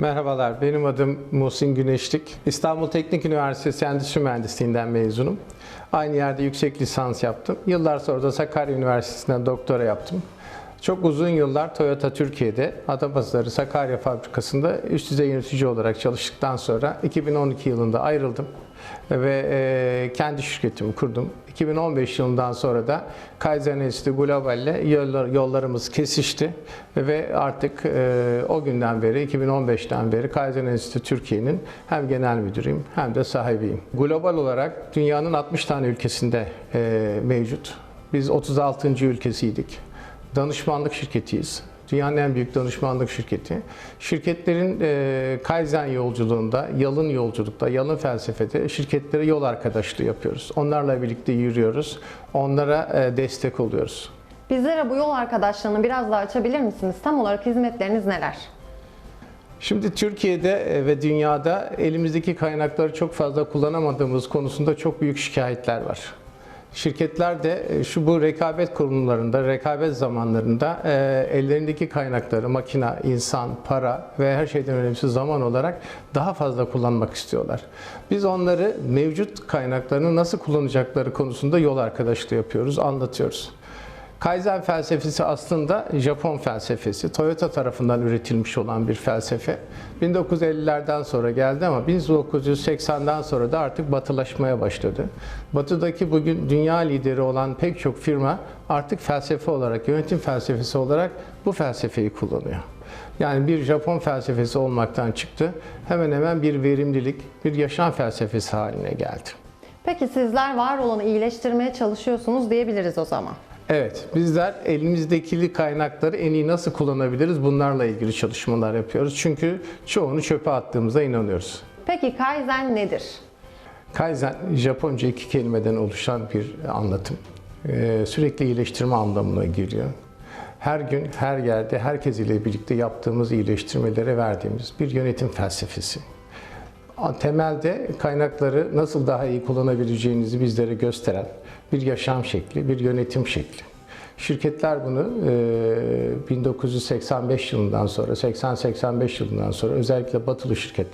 Merhabalar, benim adım Muhsin Güneşlik. İstanbul Teknik Üniversitesi Endüstri Mühendisliğinden mezunum. Aynı yerde yüksek lisans yaptım. Yıllar sonra da Sakarya Üniversitesi'nden doktora yaptım. Çok uzun yıllar Toyota Türkiye'de Adapazarı Sakarya fabrikasında üst düzey yönetici olarak çalıştıktan sonra 2012 yılında ayrıldım ve e, kendi şirketimi kurdum. 2015 yılından sonra da Kaizen Enstitü Global ile yollar- yollarımız kesişti ve artık e, o günden beri 2015'ten beri Kaizen Enstitü Türkiye'nin hem genel müdürüyüm hem de sahibiyim. Global olarak dünyanın 60 tane ülkesinde e, mevcut. Biz 36. ülkesiydik. Danışmanlık şirketiyiz. Dünyanın en büyük danışmanlık şirketi. Şirketlerin e, Kaizen yolculuğunda, yalın yolculukta, yalın felsefede şirketlere yol arkadaşlığı yapıyoruz. Onlarla birlikte yürüyoruz. Onlara e, destek oluyoruz. Bizlere bu yol arkadaşlığını biraz daha açabilir misiniz? Tam olarak hizmetleriniz neler? Şimdi Türkiye'de e, ve dünyada elimizdeki kaynakları çok fazla kullanamadığımız konusunda çok büyük şikayetler var. Şirketler de e, şu bu rekabet kurumlarında, rekabet zamanlarında e, ellerindeki kaynakları, makina, insan, para ve her şeyden önemlisi zaman olarak daha fazla kullanmak istiyorlar. Biz onları mevcut kaynaklarını nasıl kullanacakları konusunda yol arkadaşlığı yapıyoruz, anlatıyoruz. Kaizen felsefesi aslında Japon felsefesi. Toyota tarafından üretilmiş olan bir felsefe. 1950'lerden sonra geldi ama 1980'den sonra da artık batılaşmaya başladı. Batıdaki bugün dünya lideri olan pek çok firma artık felsefe olarak, yönetim felsefesi olarak bu felsefeyi kullanıyor. Yani bir Japon felsefesi olmaktan çıktı. Hemen hemen bir verimlilik, bir yaşam felsefesi haline geldi. Peki sizler var olanı iyileştirmeye çalışıyorsunuz diyebiliriz o zaman. Evet, bizler elimizdeki kaynakları en iyi nasıl kullanabiliriz bunlarla ilgili çalışmalar yapıyoruz. Çünkü çoğunu çöpe attığımıza inanıyoruz. Peki Kaizen nedir? Kaizen, Japonca iki kelimeden oluşan bir anlatım. Ee, sürekli iyileştirme anlamına geliyor. Her gün, her yerde, herkes ile birlikte yaptığımız iyileştirmelere verdiğimiz bir yönetim felsefesi. Temelde kaynakları nasıl daha iyi kullanabileceğinizi bizlere gösteren bir yaşam şekli, bir yönetim şekli. Şirketler bunu e, 1985 yılından sonra, 80-85 yılından sonra özellikle batılı şirketler